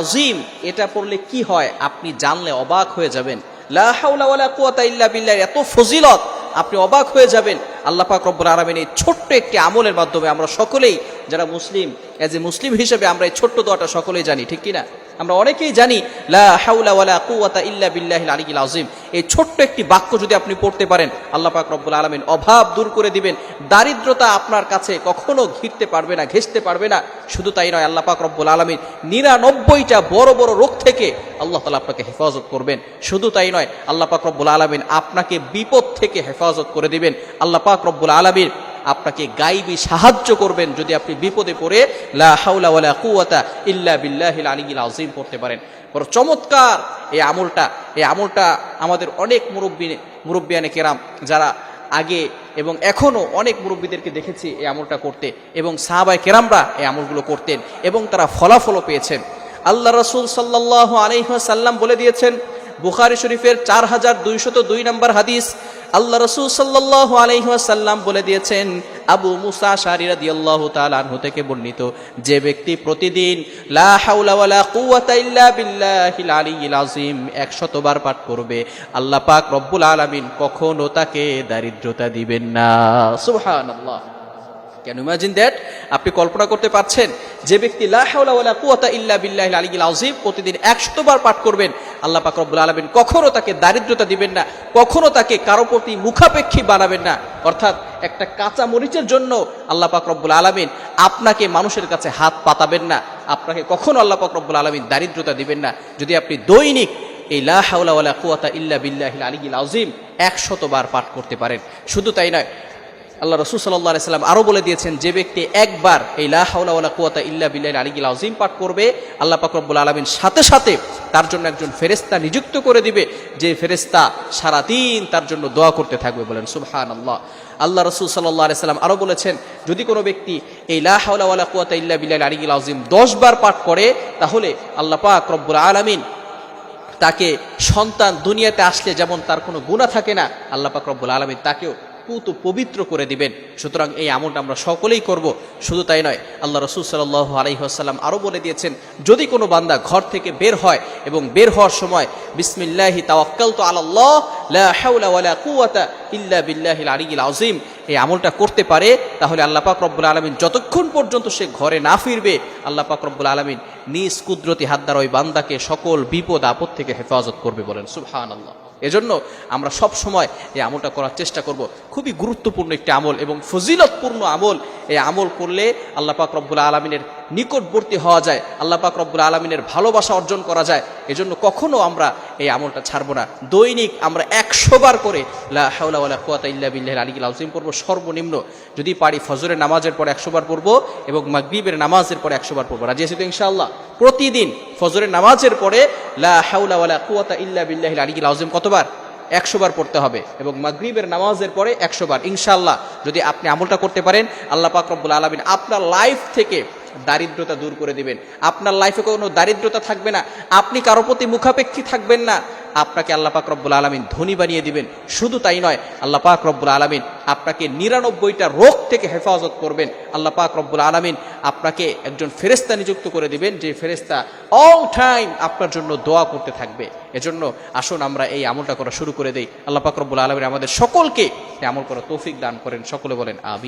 আযীম। এটা পড়লে কি হয়? আপনি জানলে অবাক হয়ে যাবেন। এত ফজিলত, আপনি অবাক হয়ে যাবেন। আল্লাহ পাক আলামিন এই ছোট্ট একটি আমলের মাধ্যমে আমরা সকলেই, যারা মুসলিম এজ এ মুসলিম হিসেবে আমরা এই ছোট্ট দোয়াটা সকলেই জানি, ঠিক কি না আমরা অনেকেই জানি, লা আলিয়িল আযীম। এই ছোট্ট একটি বাক্য যদি আপনি পড়তে পারেন, আল্লাহ পাক রব্বুল আলামিন অভাব দূর করে দিবেন। দারিদ্রতা আপনার কাছে কখনো ঘিরতে পারবে না, ঘেঁষতে পারবে না। শুধু তাই নয়, আল্লাহ পাক রব্বুল আলামিন নিরানব্বইটা বড় বড় রোগ থেকে আল্লাহ তালা আপনাকে হেফাজত করবেন। শুধু তাই নয়, আল্লাহ পাক রব্বুল আলামিন আপনাকে বিপদ থেকে হেফাজত করে দিবেন। আল্লাহ পাক রব্বুল আলামিন আপনাকে গাইবি সাহায্য করবেন যদি আপনি বিপদে পড়ে। লা কুওয়াতা ইল্লা বিল্লাহিল আলিয়িল আযীম পড়তে পারেন। বড় চমৎকার এই আমলটা এই আমলটা আমাদের অনেক মুরব্বী, মুরব্বিয়ানে কেরাম যারা আগে এবং এখনও অনেক মুরব্বীদেরকে দেখেছি এই আমলটা করতে এবং সাহাবায় কেরামরা এই আমলগুলো করতেন এবং তারা ফলাফলও পেয়েছেন। আল্লাহ রসুল সাল্লাহ আলহাসাল্লাম বলে দিয়েছেন, বুখারি শরীফের চার হাজার দুইশত দুই নম্বর হাদিস আল্লাহ রসুল সাল্লাহ আলহাসাল্লাম বলে দিয়েছেন, আবু মুসা শারিরা দিয়াল্লাহ তালানহু থেকে বর্ণিত, যে ব্যক্তি প্রতিদিন লা হাওলা ওয়ালা কুওয়াতা ইল্লা বিল্লাহিল আলিয়্যিল আযীম 100 বার পাঠ করবে, আল্লাহ পাক রব্বুল আলামিন কখনো তাকে দারিদ্রতা দিবেন না। সুবহানাল্লাহ। ক্যান ইমাজিন দ্যাট আপনি কল্পনা করতে পারছেন, যে ব্যক্তি ইল্লা আযীম প্রতিদিন 100 বার পাঠ করবেন, আল্লাহ পাক রব্বুল আলামিন কখনো তাকে দারিদ্রতা দিবেন না, কখনো তাকে কারও প্রতি মুখাপেক্ষী বানাবেন না। অর্থাৎ একটা কাঁচা মরিচের জন্য আল্লাহ পাক আলামিন আপনাকে মানুষের কাছে হাত পাতাবেন না, আপনাকে কখনো আল্লাহ পাক আলামিন দারিদ্রতা দিবেন না। যদি আপনি দৈনিক এই লা হাওলা ওয়ালা ইল্লা বিল্লাহিল আলিয়্যিল আযীম 100 বার পাঠ করতে পারেন, শুধু তাই নয় আল্লাহ রসুল সাল্লাহ সাল্লাম আরও বলে দিয়েছেন, যে ব্যক্তি একবার এই লাহাউলা কুয়াতা ইল্লা বিল্লাহ আলিগিল আজিম পাঠ করবে, আল্লাহ পাকরবুল আলমিন সাথে সাথে তার জন্য একজন ফেরেস্তা নিযুক্ত করে দিবে, যে ফেরেস্তা সারাদিন তার জন্য দোয়া করতে থাকবে বলেন সুবহান আল্লাহ আল্লাহ রসুল সাল্লাহ সাল্লাম আরও বলেছেন, যদি কোনো ব্যক্তি এই লাহাউলা কুয়াতা ইল্লা বিল্লাহ আলিগিল আজিম দশ বার পাঠ করে, তাহলে আল্লাহ পাক রব্বুল আলমিন তাকে সন্তান দুনিয়াতে আসলে যেমন তার কোনো গুণা থাকে না, আল্লাহ পাক রব্বুল আলমিন তাকেও পুত পবিত্র করে দিবেন। সুতরাং এই আমলটা আমরা সকলেই করব। শুধু তাই নয়, আল্লাহ রসুল সাল্লাহ আলহিহাসাল্লাম আরও বলে দিয়েছেন, যদি কোনো বান্দা ঘর থেকে বের হয় এবং বের হওয়ার সময়, বিসমিল্লাহি তাওয়াক্কাল তো আল্লাহ ইল্লা বিল্লাহিল আলিয়িল আযীম এই আমলটা করতে পারে, তাহলে আল্লাহ পাক রব্বুল আলমিন যতক্ষণ পর্যন্ত সে ঘরে না ফিরবে, আল্লাহ পাক রব্বুল আলমিন নিজ কুদরতি হাত দ্বারা ওই বান্দাকে সকল বিপদ আপদ থেকে হেফাজত করবে বলেন। সুবহান আল্লাহ এজন্য আমরা সব সময় এই আমলটা করার চেষ্টা করব। খুবই গুরুত্বপূর্ণ একটি আমল এবং ফজিলতপূর্ণ আমল। এই আমল করলে আল্লাহ পাক রব্বুল আলমিনের নিকটবর্তী হওয়া যায়। আল্লাহ পাক রব্বুল আলমিনের ভালোবাসা অর্জন করা যায়। এজন্য কখনো আমরা এই আমলটা ছাড়বো না। দৈনিক আমরা একশো বার করে লা হাওলা ওয়ালা কুওয়াতা ইল্লা বিল্লাহ আলিগিল আউজিম পড়ব, সর্বনিম্ন। যদি পারি ফজরের নামাজের পরে একশো বার পড়ব এবং মাগরিবের নামাজের পরে একশো বার পড়ব। রাজি আছি তো ইনশাআল্লাহ? প্রতিদিন ফজরের নামাজের পরে লা হাওলা ওয়ালা কুওয়াতা ইল্লা বিল্লাহ আলিগিল আউজিম কতবার? একশো বার পড়তে হবে এবং মাগরিবের নামাজের পরে একশো বার। ইনশাল্লাহ যদি আপনি আমলটা করতে পারেন, আল্লাহ পাক রব্বুল আলমিন আপনার লাইফ থেকে দারিদ্রতা দূর করে দিবেন। আপনার লাইফে কোনো দারিদ্রতা থাকবে না। আপনি কারও প্রতি মুখাপেক্ষী থাকবেন না। আপনাকে আল্লাহ পাক রব্বুল আলমিন ধনী বানিয়ে দিবেন। শুধু তাই নয়, আল্লাহ পাক রব্বুল আলমিন আপনাকে নিরানব্বইটা রোগ থেকে হেফাজত করবেন। আল্লাহ পাক রব্বুল আলমিন আপনাকে একজন ফেরেস্তা নিযুক্ত করে দিবেন, যে ফেরেস্তা অল টাইম আপনার জন্য দোয়া করতে থাকবে। এজন্য আসুন আমরা এই আমলটা করা শুরু করে দেই। আল্লাহ পাক রব্বুল আলমিন আমাদের সকলকে আমল করা তৌফিক দান করেন। সকলে বলেন, আমিন।